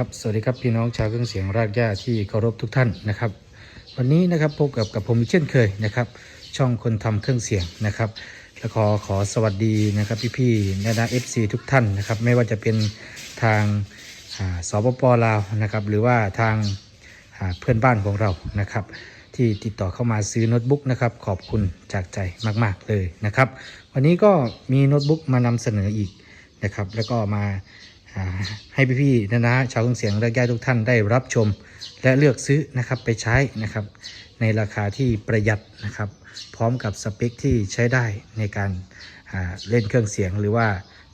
ครับสวัสดีครับพี่น้องชาวเครื่องเสียงรากหญ้าที่เคารพทุกท่านนะครับ วันนี้นะครับพบกับกับผมเช่นเคยนะครับ ช่องคนทำเครื่องเสียงนะครับและขอขอสวัสดีนะครับพี่ๆและนะเอฟซีทุกท่านนะครับไม่ว่าจะเป็นทางาสปปลาวนะครับหรือว่าทางาเพื่อนบ้านของเรานะครับ ที่ติดต่อเข้ามาซื้อโน้ตบุ๊กนะครับขอบคุณจากใจมาก ๆเลยนะครับ วันนี้ก็มีโน้ตบุ๊กมานำเสนออีกนะครับแล้วก็มา ให้พี่ๆนะนะชาวเครื่องเสียงและญาติทุกท่านได้รับชม และเลือกซื้อนะครับไปใช้นะครับ ในราคาที่ประหยัดนะครับ พร้อมกับสเปคที่ใช้ได้ในการเล่นเครื่องเสียงหรือว่า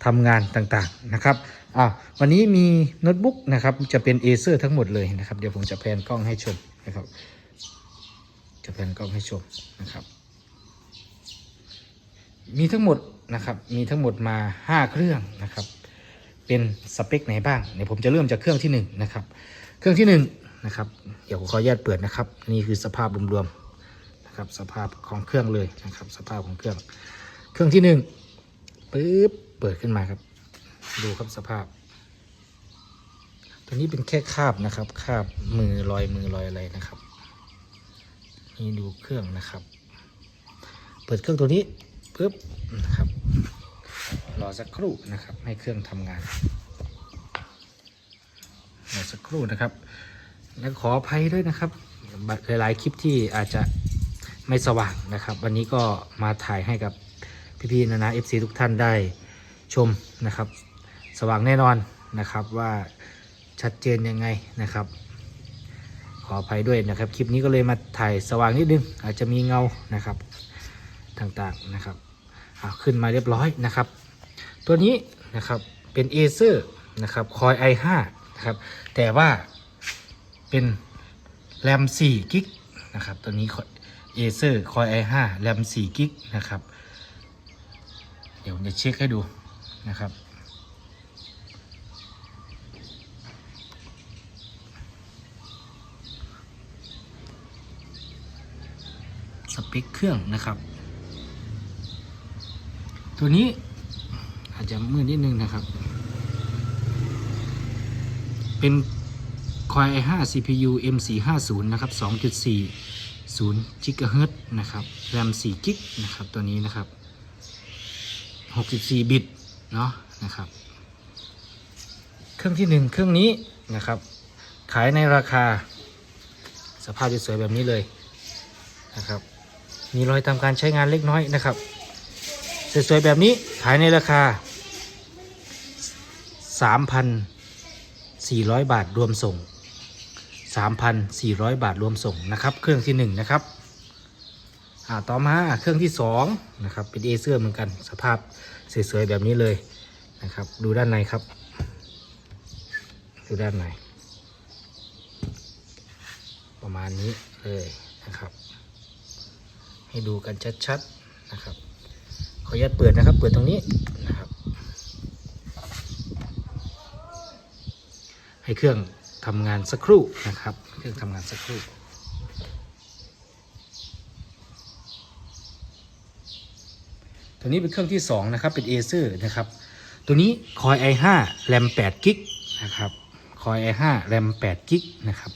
ทำงานต่างๆนะครับอ่าวันนี้มีโน้ตบุ๊กนะครับจะเป็นเอเซอร์ทั้งหมดเลยนะครับ เดี๋ยวผมจะแพนกล้องให้ชมนะครับ จะแพนกล้องให้ชมนะครับ มีทั้งหมดนะครับ มีทั้งหมดมา 5 เครื่องนะครับ เป็นสเปคไหนบ้างเดี๋ยวผมจะเริ่มจากเครื่องที่1นงนะครับเครื่องที่1นงนะครับเดี๋ยวผมขออนุญาตเปิดนะครับ นี่คือสภาพรวมๆนะครับสภาพของเครื่องเลยนะครับ สภาพของเครื่อง เครื่องที่1นึ่งปึ๊บเปิดขึ้นมาครับ ดูครับสภาพ ตัวนี้เป็นแค่คราบนะครับคราบมือรอยมือรอยอะไรนะครับนี่ดูเครื่องนะครับ เปิดเครื่องตัวนี้ปึ๊บนะครับ รอสักครู่นะครับ ให้เครื่องทำงานรอสักครู่นะครับ แล้วขออภัยด้วยนะครับบัตรหลายๆคลิปที่อาจจะไม่สว่างนะครับ วันนี้ก็มาถ่ายให้กับพี่ๆนะนะ FC ทุกท่านได้ชมนะครับ สว่างแน่นอนนะครับว่าชัดเจนยังไงนะครับ ขออภัยด้วยนะครับ คลิปนี้ก็เลยมาถ่ายสว่างนิดนึง อาจจะมีเงานะครับต่างๆนะครับอ่าขึ้นมาเรียบร้อยนะครับ ตัวนี้นะครับเป็น a อเซอร์นะครับคอย i5 นะครับแต่ว่าเป็นแรม4กิกนะครับตัวนี้ a อเซอร์คอย i5 แรม4กิกนะครับเดี๋ยวจะเช็คให้ดูนะครับสเปคเครื่องนะครับ ตัวนี้ จะมืดนิดนึงนะครับ เป็น Core i5 CPU M450 นะครับ 2.40 GHz นะครับ RAM 4 g b นะครับ ตัวนี้นะครับ 64 บิต เนาะนะครับ เครื่องที่ 1 เครื่องนี้นะครับ ขายในราคา สภาพสวยๆแบบนี้เลยนะครับ มีรอยทำการใช้งานเล็กน้อยนะครับ สวยๆแบบนี้ขายในราคา 3,400 บาทรวมส่ง 3,400 บาทรวมส่งนะครับ เครื่องที่ 1 นะครับอ่าต่อมาเครื่องที่ 2 นะครับ เป็นเอเซอร์เหมือนกัน สภาพสวยๆแบบนี้เลยนะครับ ดูด้านในครับ ดูด้านใน ประมาณนี้เลยนะครับ ให้ดูกันชัดๆนะครับ ขออนุญาตเปิดนะครับ เปิดตรงนี้นะครับ ให้เครื่องทำงานสักครู่นะครับ เครื่องทำงานสักครู่ตัวนี้เป็นเครื่องที่ 2 นะครับ เป็น Acer นะครับ ตัวนี้ Core i5 RAM 8 g b นะครับ Core i5 RAM 8 g b นะครับ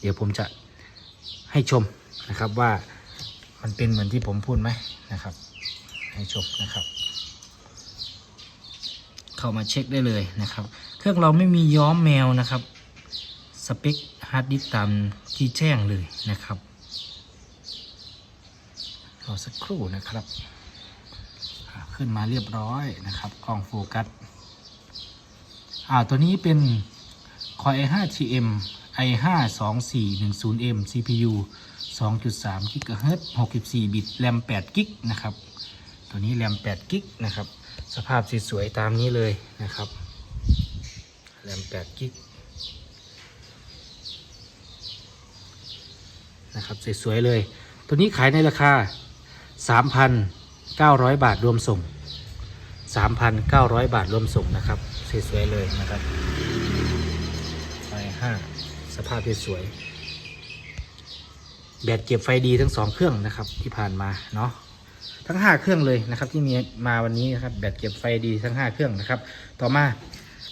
เดี๋ยวผมจะให้ชมนะครับว่ามันเป็นเหมือนที่ผมพูดไหมนะครับ ให้ชมนะครับ เข้ามาเช็คได้เลยนะครับ เครื่องเราไม่มีย้อมแมวนะครับ สเปคฮาร์ดดิสก์ตามที่แจ้งเลยนะครับรอสักครู่นะครับ ขึ้นมาเรียบร้อยนะครับกล้องโฟกัสอ่าตัวนี้เป็น Core i5 TM i5 2410M CPU 2.3 GHz 64 บิต RAM 8 g b นะครับ ตัวนี้ RAM 8 g b นะครับ สภาพสวยๆตามนี้เลยนะครับ RAM 8 g b นะครับสวยๆเลย ตัวนี้ขายในราคา 3,900 บาทรวมส่ง 3,900 บาทรวมส่งนะครับสวยๆเลยนะครับไฟ5สภาพสวยๆแบตเก็บไฟดีทั้งสองเครื่องนะครับที่ผ่านมาเนาะ ทั้ง 5 เครื่องเลยนะครับ ที่มีมาวันนี้นะครับแบตเก็บไฟดีทั้ง 5 เครื่องนะครับ ต่อมา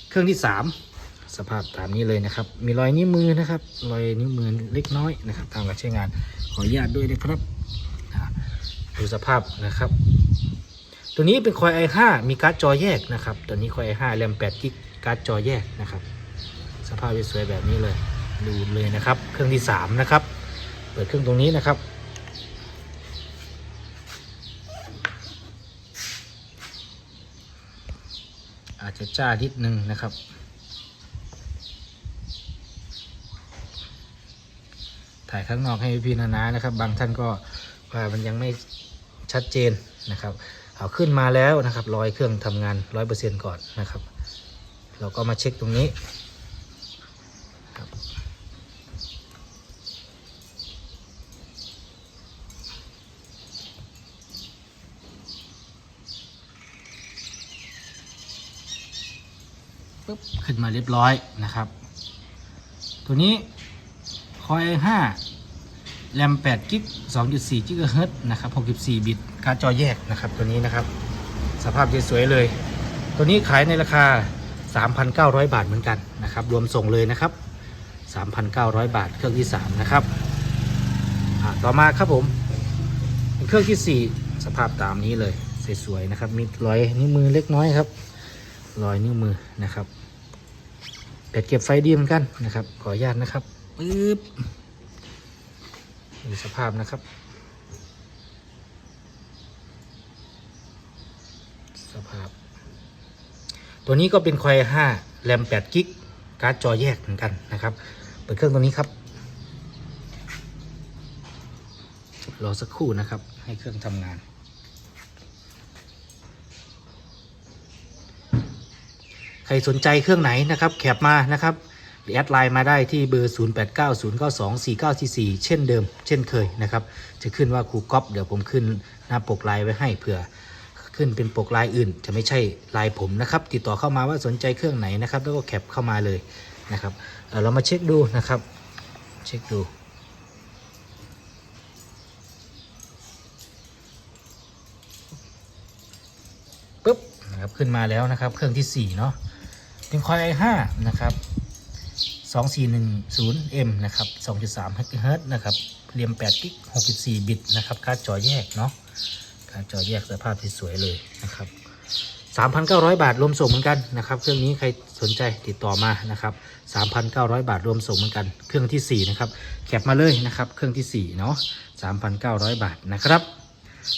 เครื่องที่ 3 สภาพตามนี้เลยนะครับ มีรอยนิ้วมือนะครับ รอยนิ้วมือเล็กน้อยนะครับตามการใช้งานขออนุญาตด้วยนะครับดูสภาพนะครับ ตัวนี้เป็นคอย i5 มีการ์ดจอแยกนะครับ ตัวนี้คอย i5 แรม8กิกการ์ดจอแยกนะครับ สภาพสวยแบบนี้เลยดูเลยนะครับ เครื่องที่ 3 นะครับ เปิดเครื่องตรงนี้นะครับ จ้านิดนึงนะครับ ถ่ายข้างนอกให้พี่นานานะครับ บางท่านก็ว่ามันยังไม่ชัดเจนนะครับ เอาขึ้นมาแล้วนะครับ รอยเครื่องทำงานร้อยเปอร์เซ็นก่อนนะครับ เราก็มาเช็คตรงนี้ ปุ๊บขึ้นมาเรียบร้อยนะครับ ตัวนี้คอย5แรม8กิก2.4กิกะเฮิรตนะครับ64 บิตการ์ดจอแยกนะครับ ตัวนี้นะครับ สภาพสวยๆเลย ตัวนี้ขายในราคา 3,900 บาทเหมือนกันนะครับ รวมส่งเลยนะครับ 3,900 บาทเครื่องที่ 3 นะครับต่อมาครับผมเป็นเครื่องที่ 4 สภาพตามนี้เลยสวยๆนะครับ มีรอยนิ้วมือเล็กน้อยครับ รอยนิ้วมือนะครับ เป็ดเก็บไฟดีเหมือนกันนะครับ ขออนุญาตนะครับปึ๊บดูสภาพนะครับ สภาพ ตัวนี้ก็เป็นควาย5แรม8กิกการ์ดจอแยกเหมือนกันนะครับ เปิดเครื่องตัวนี้ครับ รอสักครู่นะครับ ให้เครื่องทำงาน ใครสนใจเครื่องไหนนะครับแคปมานะครับหรือแอดไลน์มาได้ที่เบอร์ 0890924944 เช่นเดิม เช่นเคยนะครับ จะขึ้นว่าครูก๊อฟเดี๋ยวผมขึ้นหน้าปกไลน์ไว้ให้เผื่อขึ้นเป็นปกลายอื่น จะไม่ใช่ลายผมนะครับ ติดต่อเข้ามาว่าสนใจเครื่องไหนนะครับ แล้วก็แคปเข้ามาเลยนะครับเออเรามาเช็คดูนะครับ เช็คดูปุ๊บนะครับขึ้นมาแล้วนะครับ เครื่องที่4เนาะ เป็นคอย i5 นะครับ 2410M นะครับ 2.3 HZ นะครับ เรียม8กิก64 บิต นะครับ การ์ดจอแยก เนาะการจอแยกสภาพที่สวยเลยนะครับ 3,900 บาทรวมส่งเหมือนกันนะครับ เครื่องนี้ใครสนใจติดต่อมานะครับ 3,900 บาทรวมส่งเหมือนกัน เครื่องที่ 4 นะครับ แคปมาเลยนะครับ เครื่องที่ 4 เนาะ3,900 บาทนะครับ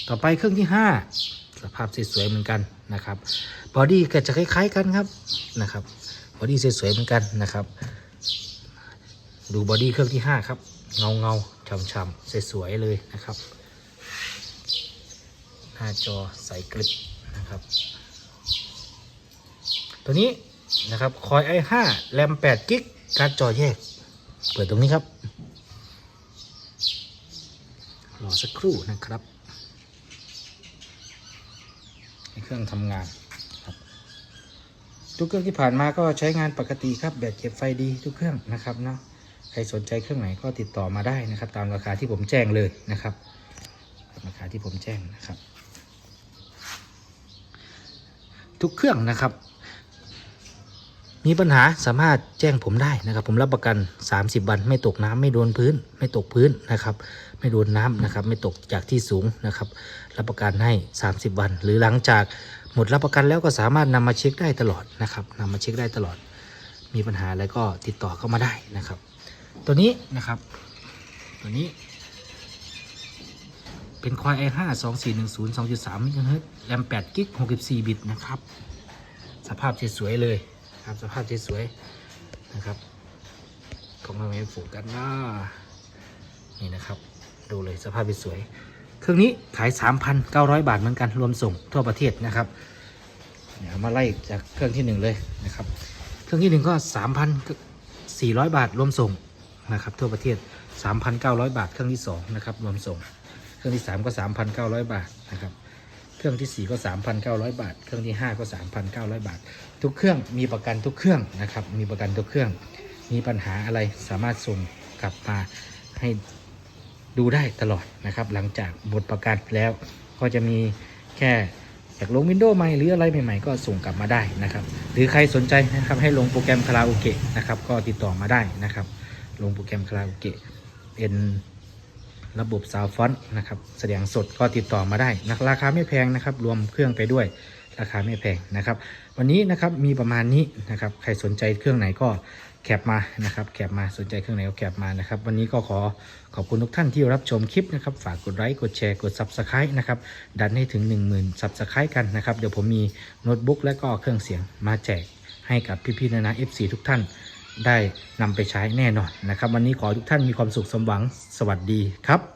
ต่อไปเครื่องที่ 5 สภาพสวยๆเหมือนกันนะครับบอดี้ก็จะคล้ายๆกันครับนะครับบอดี้สวยๆเหมือนกันนะครับ ดูบอดี้เครื่องที่ 5 ครับ เงาเงาช่ำๆสวยๆเลยนะครับ หน้าจอใสกริบนะครับ ตัวนี้นะครับคอย i5 แรม8กิกการ์ดจอแยก เปิดตรงนี้ครับ รอสักครู่นะครับ ในเครื่องทำงานครับทุกเครื่องที่ผ่านมาก็ใช้งานปกติครับแบตเก็บไฟดีทุกเครื่องนะครับเนาะใครสนใจเครื่องไหนก็ติดต่อมาได้นะครับ ตามราคาที่ผมแจ้งเลยนะครับราคาที่ผมแจ้งนะครับ ทุกเครื่องนะครับ มีปัญหาสามารถแจ้งผมได้นะครับ ผมรับประกัน 30 วัน ไม่ตกน้ำไม่โดนพื้น ไม่ตกพื้นนะครับ ไม่โดนน้ำนะครับ ไม่ตกจากที่สูงนะครับ รับประกันให้ 30 วัน หรือหลังจากหมดรับประกันแล้วก็สามารถนำมาเช็คได้ตลอดนะครับนำมาเช็คได้ตลอด มีปัญหาอะไรก็ติดต่อเข้ามาได้นะครับ ตัวนี้นะครับ ตัวนี้ เป็นควาย i5 2410 2.3 MHz แรม8กิก64บิตนะครับ สภาพสวยๆเลย ครับสภาพสวยๆนะครับของเราไม่ฝูกกันนะนี่นะครับ ดูเลยสภาพสวยเครื่องนี้ขาย 3,900 บาทเหมือนกันรวมส่งทั่วประเทศนะครับเดี๋ยวมาไล่จากเครื่องที่หนึ่งเลยนะครับเครื่องที่หนึ่งก็ 3,400 บาทรวมส่งนะครับทั่วประเทศ 3,900 บาทเครื่องที่สองนะครับรวมส่ง เครื่องที่ 3 ก็ 3,900 บาทนะครับ เครื่องที่ 4 ก็ 3,900 บาท เครื่องที่ 5 ก็ 3,900 บาท ทุกเครื่องมีประกันทุกเครื่องนะครับ มีประกันทุกเครื่อง มีปัญหาอะไรสามารถส่งกลับมาให้ดูได้ตลอดนะครับ หลังจากหมดประกันแล้วก็จะมีแค่อยากลงวินโดว์ใหม่หรืออะไรใหม่ๆ ก็ส่งกลับมาได้นะครับ หรือใครสนใจนะครับให้ลงโปรแกรมคาราโอเกะนะครับก็ติดต่อมาได้นะครับ ลงโปรแกรมคาราโอเกะเป็น ระบบซาวฟอนต์นะครับแสดงสดก็ติดต่อมาได้นะราคาไม่แพงนะครับ รวมเครื่องไปด้วยราคาไม่แพงนะครับ วันนี้นะครับมีประมาณนี้นะครับ ใครสนใจเครื่องไหนก็แคปมานะครับแคปมาสนใจเครื่องไหนก็แคปมานะครับ วันนี้ก็ขอขอบคุณทุกท่านที่รับชมคลิปนะครับ ฝากกดไลค์กดแชร์กด Subscribe นะครับ ดันให้ถึง 10,000 Subscribe กันนะครับ เดี๋ยวผมมีโน้ตบุ๊กและก็เครื่องเสียงมาแจกให้กับพี่ๆนานา FC ทุกท่าน ได้นำไปใช้แน่นอนนะครับ วันนี้ขอทุกท่านมีความสุขสมหวังสวัสดีครับ